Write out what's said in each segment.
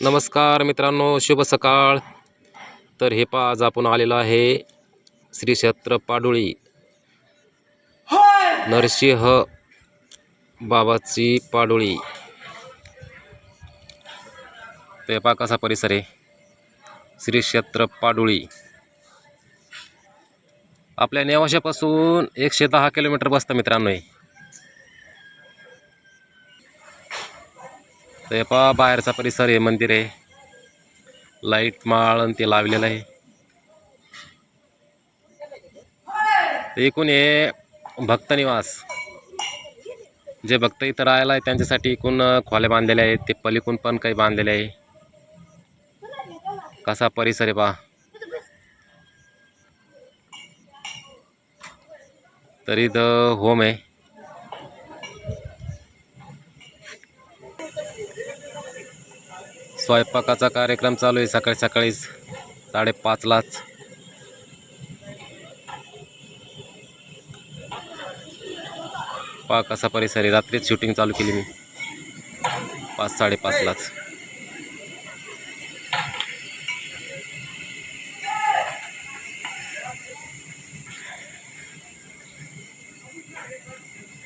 नमस्कार मित्रांनो शुभ सकाळ. तर हे पा आज आपण आलेलो आहे श्री क्षेत्र पाडोळी. नरसिंह बाबाची पाडोळी. ते पा कसा परिसर आहे. श्री क्षेत्र पाडोळी. आपल्या नेवाशापासून एकशे दहा किलोमीटर बसतं मित्रांनो हे पहा बाहेरचा परिसर आहे मंदिर आहे. लाइट माळ आणि ते लावलेलं आहे. एकूण हे भक्तनिवास जे भक्त इथं राहायला आहे त्यांच्यासाठी एकूण खोल्या बांधलेल्या आहेत. ते पलीकडून पण काही बांधलेले आहे. कसा परिसर आहे पहा. तर इथं होम आहे. स्वयंपाकाचा कार्यक्रम चालू आहे. सकाळी सकाळीच साडेपाचलाच पा कसा परिसर आहे. रात्रीच शूटिंग चालू केली मी. पाच साडेपाचलाच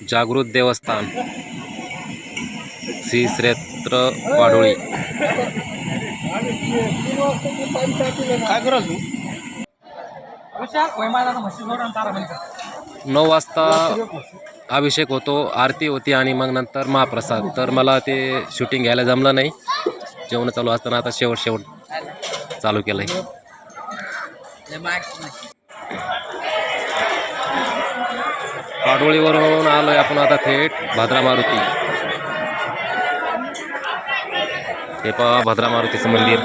जागृत देवस्थान. आणि तारा बंद नऊ वाजता अभिषेक होतो आरती होती आणि मग नंतर महाप्रसाद. तर मला ते शूटिंग घ्यायला जमलं नाही. जेवण चालू असताना आता शेवट शेवट चालू केलं आहे पाडोळीवरून आलोय आपण आता थेट भद्रा मारुती. हे पहा भद्रा मारुतीचं मंदिर.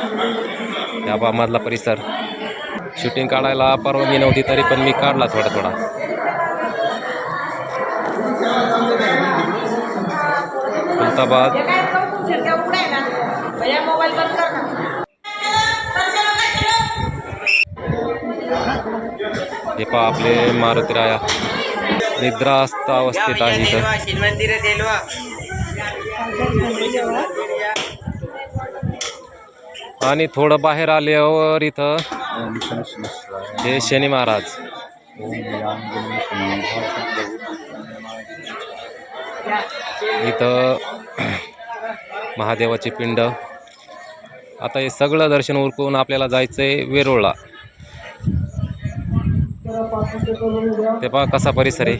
या पहा मधला परिसर. शूटिंग काढायला परवानगी नव्हती तरी पण मी काढला थोडा थोडा. खुलताबाद हे पहा आपले मारुती राया. निद्रास्त अवस्थेत आहे इथं. आणि थोडं बाहेर आल्यावर इथं हे शनी महाराज. इथं महादेवाचे पिंड. आता हे सगळं दर्शन उरकून आपल्याला जायचं आहे वेरूळला. ते पहा कसा परिसर आहे.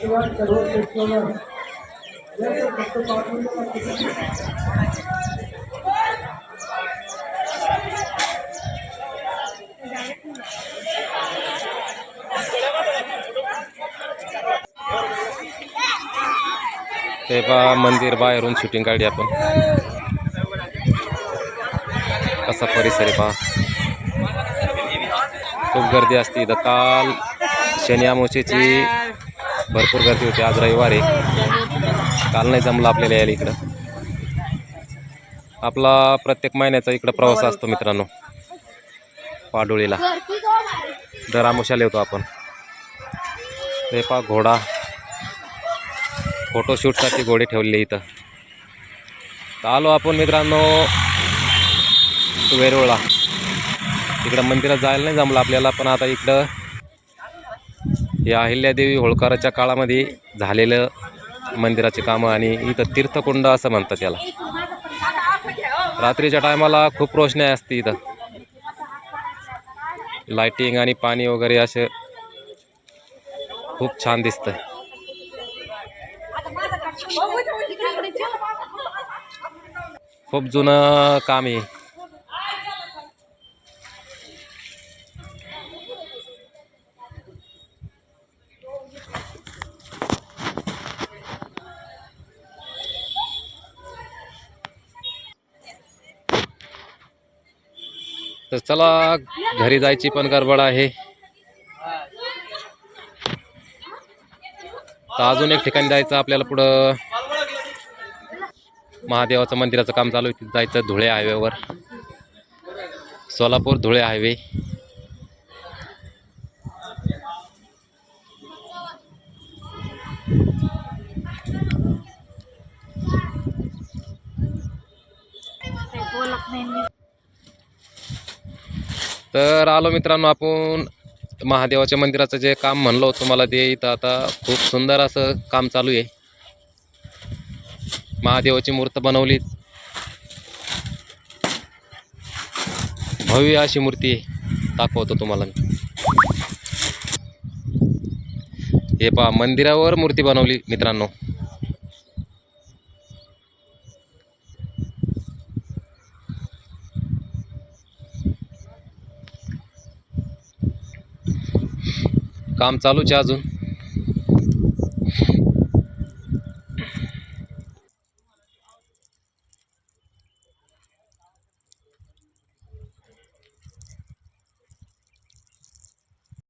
ते पहा मंदिर बाहेरून शूटिंग काढली आपण. कसा परिसर आहे पहा. खूप गर्दी असते इथं. काल शनी अमावस्येची भरपूर गर्दी होती. आज रविवार आहे. काल नाही जमलं आपल्याला यायला इकडं. आपला प्रत्येक महिन्याचा इकडं प्रवास असतो मित्रांनो. पाडोळीला. दर आमुशाला येतो आपण. ते पहा घोडा. फोटोशूटसाठी घोडे ठेवले इथं. तर आलो आपण मित्रांनो वेरूळला. इकडं मंदिरात जायला नाही जमलं आपल्याला पण आता इकडं या अहिल्यादेवी होळकराच्या काळामध्ये झालेलं मंदिराचे कामं आणि इथं तीर्थकुंड असं म्हणतात त्याला. रात्रीच्या टायमाला खूप रोषणाई असते इथं. लाइटिंग आणि पाणी वगैरे असे खूप छान दिसतं खूप जुनं काम आहे. तर चला घरी जायची पण गडबड आहे. तर अजून एक ठिकाणी जायचं आपल्याला पुढं. महादेवाचं मंदिराचं काम चालू आहे. तिथं जायचं धुळे हायवेवर. सोलापूर धुळे हायवे. तर आलो मित्रांनो आपण महादेवाच्या मंदिराचं जे काम म्हणलं होतं तुम्हाला ते इथं आता खूप सुंदर असं काम चालू आहे. महादेवाची मूर्त बनवली भव्य अशी मूर्ती दाखवतो तुम्हाला मी. हे पहा मंदिरावर मूर्ती बनवली मित्रांनो. काम चालूच आहे अजून.